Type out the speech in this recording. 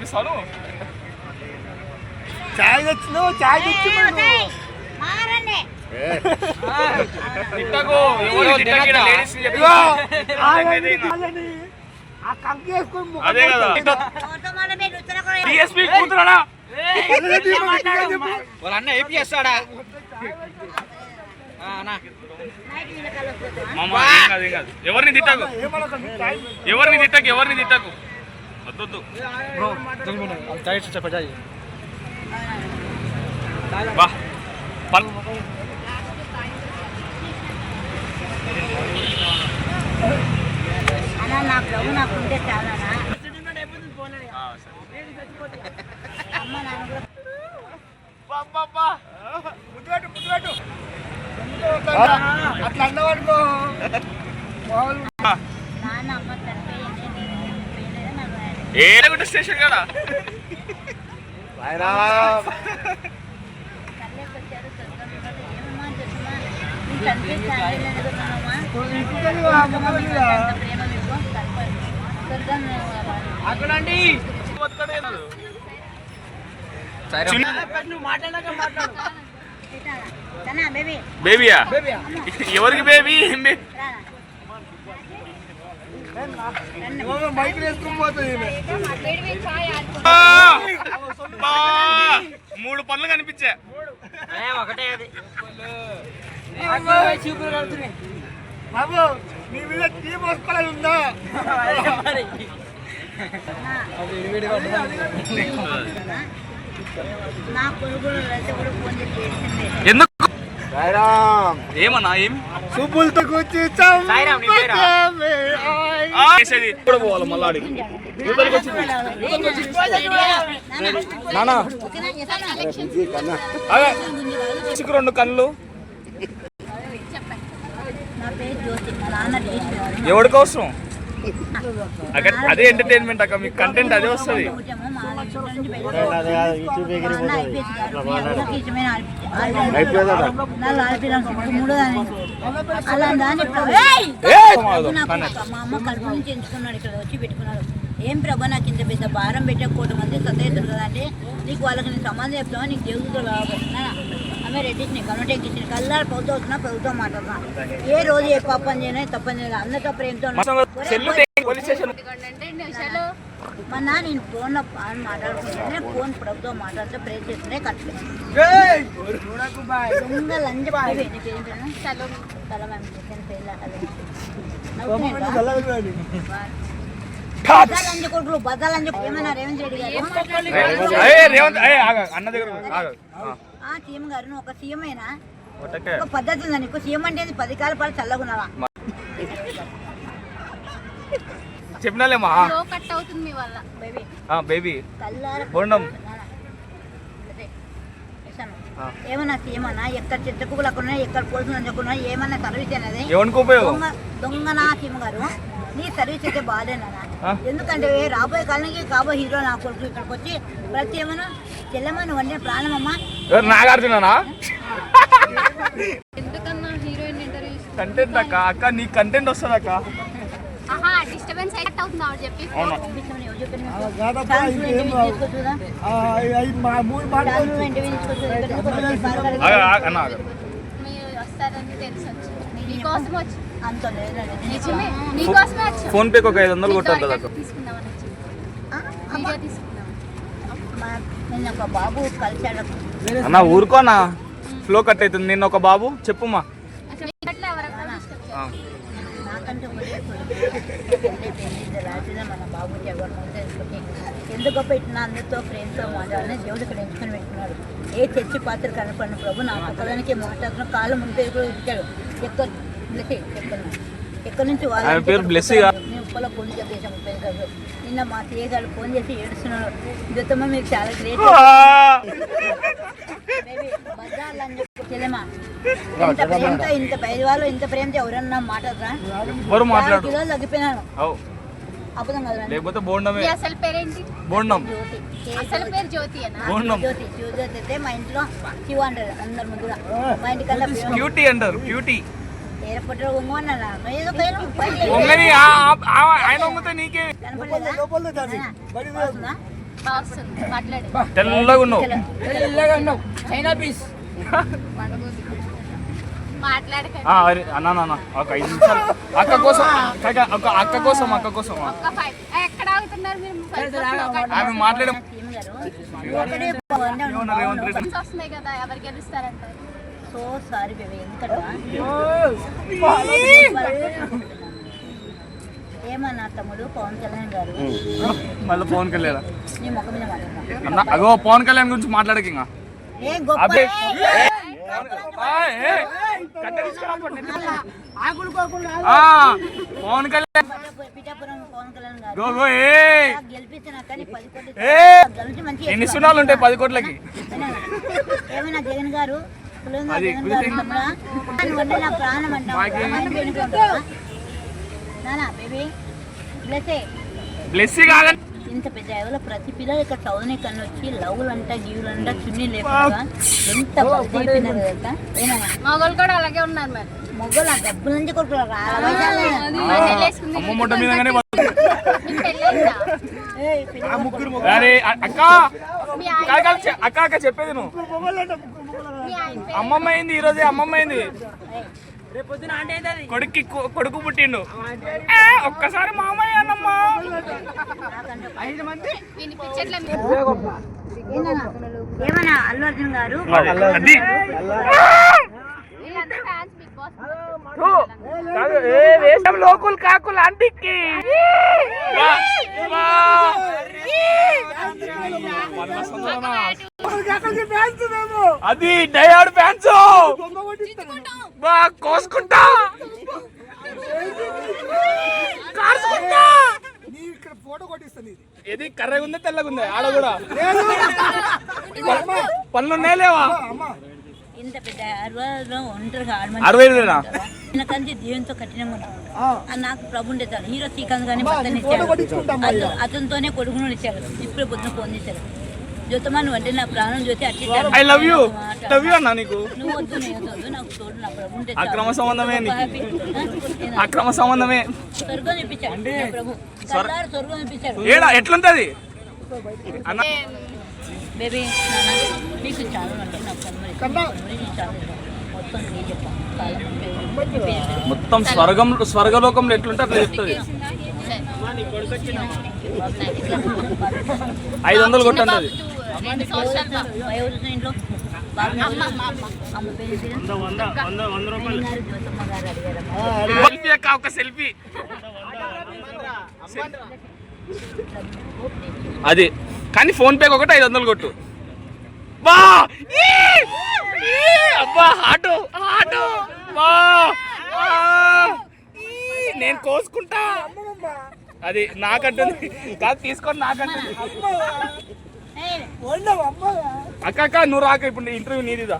కనిపిస్తాను చాయ్ చాయ్ తెచ్చి అదే కదా. డిఎస్పీ కూతురాడా. వాళ్ళ అన్న ఏపీ చేస్తాడా? ఎవరిని తిట్టకు? ఎవరిని తిట్టకు ఎవరిని తిట్టకు? వద్దొద్దు. చాయ్ చెప్ప చాయ్ బా అన్న నా ప్రభు నాకు ఉంటే చాలనా. అమ్మ నాన్న కూడా. అట్లా అన్నవాడుకో నాన్న అమ్మ చనిపోయింది నేను చనిపోయలేదా ఏలగుంట స్టేషన్ కాడా? అక్కడండి. కన్నా బేబీ బేబీయా? ఎవరికి బేబీ? ఏం మైక్ వేసుకొని పోతుంది ఈమె. ఆ! బా! మూడు పనులు కనిపించా ఒకటే అది బాబు నీ మీద టీ పోసుకోవాలి ఉందా ఎందుకు ఏమన్నా ఏం? చూపులతో కూర్చి కూడా పోవాలి మళ్ళా చిక్కు రెండు కళ్ళు. నా పేరు అక్కడ అదే ఎంటర్టైన్మెంట్ అక్క మీకు కంటెంట్ అదే వస్తుంది. అలా దాని! మా అమ్మ కడుపు నుంచి ఎంచుకున్నాడు ఇక్కడ వచ్చి పెట్టుకున్నాడు. ఏం ప్రభా నాకు ఇంత పెద్ద భారం పెట్టే కోటి మంది కదా అంటే నీకు వాళ్ళకి నేను సమాధానం చెప్తావా నీకు దేవుడితో బాగున్నా ఆమె రెడ్డి నీకు కనుట ఎక్కించిన కల్లారు ప్రభుత్వం వస్తున్నా ప్రభుత్వం మాట్లాడుతున్నా. ఏ రోజు ఏ పాపం చేయనా తప్పని చేయలేదు అందరితో ప్రేమతో మొన్న నేను ఫోన్లో ఫోన్ మాట్లాడుకుంటే ఫోన్ ప్రభుత్వం మాట్లాడితే చేస్తుంటే కట్టలేదు ఏయ్! దొంగ మ్యామ్ చెప్పిన? పేర్లు అన్న దగ్గర సీఎం గారు ఒక సీఎం అయినా. ఒక పద్ధతి ఉందా నీకు? సీఎం అంటే? పది కాల పాటు చల్లగున్నావా? చెప్పినాలేమా? కట్ అవుతుంది మీ వల్ల బేబీ బేబీ కల్లార బోండం. అదే. చేశాను. ఆ. ఏమన్నా సీఎం అన్నా? ఎక్కడ చిత్తకులు అక్కడ ఉన్నాయి, ఎక్కడ పోలీసులు ఏమన్నా సర్వీస్ అనేది దొంగ సీఎం గారు? నీ సర్వీస్ అయితే బాగాలేనా? ఎందుకంటే రాబోయే కాలానికి కాబోయే హీరో నా కొడుకు ఇక్కడికి వచ్చి ప్రతి ఏమన్నా చెల్లెమ్మని వండే ప్రాణమమ్మా. నాగార్జుననా? ఎందుకన్నా హీరోయిన్ ఇంటర్వ్యూ కంటెంట్ అక్క అక్క నీ కంటెంట్ వస్తుంది అక్క. ఆహా డిస్టర్బెన్స్ కట్ అవుతుంది ఆవిడ చెప్పి మీరు వస్తారని తెలిసి. వచ్చి మీకోసం వచ్చి ఫోన్ పేకి ఒక ఐదు వందలు కొట్టాలి కదా అక్క తీసుకుందామని వచ్చి ఆ, వీడియో తీసుకుందాం మా- నిన్న ఒక బాబు కలిశాడు. అన్న ఊరుకోనా? ఫ్లో కట్ అవుతుంది. నిన్న ఒక బాబు చెప్పుమా? ఎందుకు పెట్టిన అందరితో ఫ్రెండ్స్తో మాట్లాడాలని దేవుడు ఇక్కడ ఎంచుకొని పెట్టుకున్నాడు ఏ చర్చి పాత్ర కనపడిన ప్రభు నా ఒక్కదానికి మాట్లాడుతున్న కాళ్ళు ముందు కూడా ఇచ్చాడు. ఎక్కడి నుంచి వాళ్ళు ఆయన పేరు బ్లెస్సీ ఉప్పలో ముప్పై నిన్న మా సీఏ గారు ఫోన్ చేసి ఏడుస్తున్నాడు. ఇదమ్మా మీకు చాలా గ్రేట్ ఇంత ప్రేమతో ఇంత పేదవాళ్ళు ఇంత ప్రేమతో ఎవరన్నా మాట్లాడరా? ఎవరు మాట్లాడు కిలోలు తగ్గిపోయినాను. అవు అబద్ధం కదా లేకపోతే బోండమే. మీ అసలు పేరేంటి? బోండం. జ్యోతి. కే అసలు పేరు జ్యోతి అనా బోండం. జ్యోతి అయితే మా ఇంట్లో అంటారు అందరి ముందుగా మా ఇంటికల్లా క్యూటీ అంటారు క్యూటీ ఒంగని ఆ- ఆ- ఆ- ఆయన ఒంగితే నీకే. వస్తుంది మాట్లాడు. తెల్లగా ఉన్నావు. ఆ, అరే అన్నా నాన్న ఒక ఐదు నిమిషాలు. అక్క కోసం ఒక అక్క కోసం అక్క కోసం. ఆమె మాట్లాడే. Revanth Reddy so sorry baby ఎందుకంటే ఏమన్నా తమ్ముడు పవన్ కళ్యాణ్ గారు? మళ్ళీ పవన్ కళ్యాణ్? నీ ముఖం మీద మాట్లాడతా అన్న అగో పవన్ కళ్యాణ్ గురించి మాట్లాడక ఇంకా. ఏ గొప్ప పవన్ కళ్యాణ్. ఎన్ని సున్నాలు ఉంటాయి పది కోట్లకి? ఏమైనా జగన్ గారు? అది ప్రాణం బ్లెస్సే ఇంత పెద్ద ఎవరో ప్రతి పిల్లలు ఇక్కడ చదువునే కన్ను వచ్చి లవ్లు అంట గీవులు అంట చున్నీ లేకుండా ఎంత బతికిపోయినారు కదా ఏమన్నా మగోళ్ళు కూడా అలాగే ఉన్నారు మరి. మొగ్గలు ఆ డబ్బుల నుంచి అక్క! అక్క చెప్పేది నువ్వు. అమ్మమ్మ అయింది ఈ రోజే అమ్మమ్మ అయింది. కొడుక్కి కొడుకు పుట్టిండు. ఏ, ఒక్కసారి మామయ్య అన్నమ్మా ఏమన్నా అల్లు అర్జున్ గారు? వేషం లోకులు కాకులు. అది డయాడ్ ఫ్యాన్స్! బా కోసుకుంటా! కాల్చుకుంటా నీ ఇక్కడ ఫోటో కొట్టిస్తాను ఇది ఇది కర్రగా ఉందా తెల్లగా ఉందా ఆడ కూడా పనులు ఉన్నాయి లేవా ఇంత పెద్ద అరవై వేలేనా? దేవునితో కఠినంగా నాకు ప్రభు ఉండే చాలు హీరో శ్రీకాంత్ అతను అతనితోనే కొడుకును ఇచ్చారు ఇప్పుడే పొద్దున ఫోన్ చేశారు జ్యోతమా నువ్వు అంటే నా ప్రాణం Jyothi I love you love you అన్నా నీకు? నువ్వు వద్దు నేను వద్దు నాకు తోడు నా ప్రభు ఉంటే చాలు. అక్రమ సంబంధమే అక్రమ సంబంధమే. స్వర్గం ప్రభు. స్వర్గం ఏడా ఎట్లుంటది? అన్న. బేబీ నాన్న నీకు చాలా అంటే నాకు కమ్మరి కమ్మరి నీకు చాలా? ఇష్టం. మొత్తం నేను. మొత్తం స్వర్గం స్వర్గలోకంలో ఎట్లుంటే అట్లా చెప్తుంది. ఐదు వందలు కొట్టండి అది రెండు సంవత్సరాలు. ఎవరు ఇంట్లో. సెల్ఫీ అక్క. ఒక సెల్ఫీ. అది. కానీ ఫోన్ పే ఒకటి ఐదు వందలు కొట్టు. బా! అబ్బా ఆటో ఆటో. బా! నేను కోసుకుంటా. అది నాకంటుంది. కాదు తీసుకొని నాకంటుంది. ఏయ్, వండవు అమ్మ అక్క అక్క నువ్వు రాక ఇప్పుడు ఇంటర్వ్యూ నీదిదా